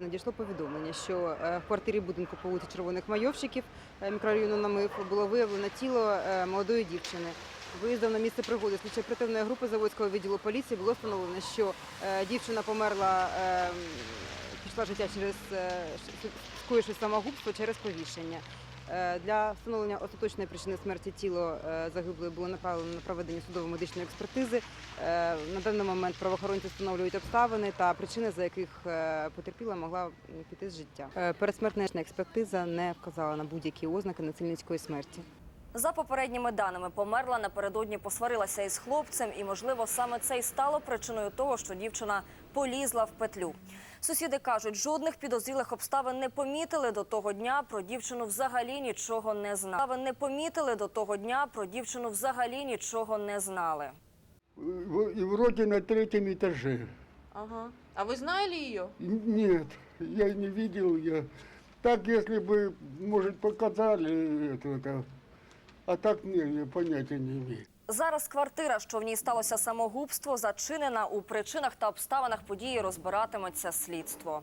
Надійшло повідомлення, що е, в квартирі будинку по вулиці Червоних Майовщиків е, мікрорайону Намив було виявлено тіло е, молодої дівчини. Виїздом на місце пригоди слідчо оперативної групи Заводського відділу поліції було встановлено, що дівчина померла, е, пішла життя через скоївши самогубство через повішення. Е, Для встановлення остаточної причини смерті тіло е, загиблої було направлено на проведення судово-медичної експертизи. Е, На даний момент правоохоронці встановлюють обставини та причини, за яких потерпіла могла піти з життя. Передсмертна експертиза не вказала на будь-які ознаки насильницької смерті. За попередніми даними, померла напередодні посварилася із хлопцем, і можливо саме це й стало причиною того, що дівчина полізла в петлю. Сусіди кажуть, жодних підозрілих обставин не помітили до того дня. Про дівчину взагалі нічого не знали. Обставин не помітили до того дня. Про дівчину взагалі нічого не знали. В- И вроде на третьем этаже. Ага. А вы знали ее? Нет, я не видел. Я так, если бы, может, показали это, это. а так не, поняття не имею. Зараз квартира, що в ній сталося самогубство, зачинена у причинах та обставинах події розбиратиметься слідство.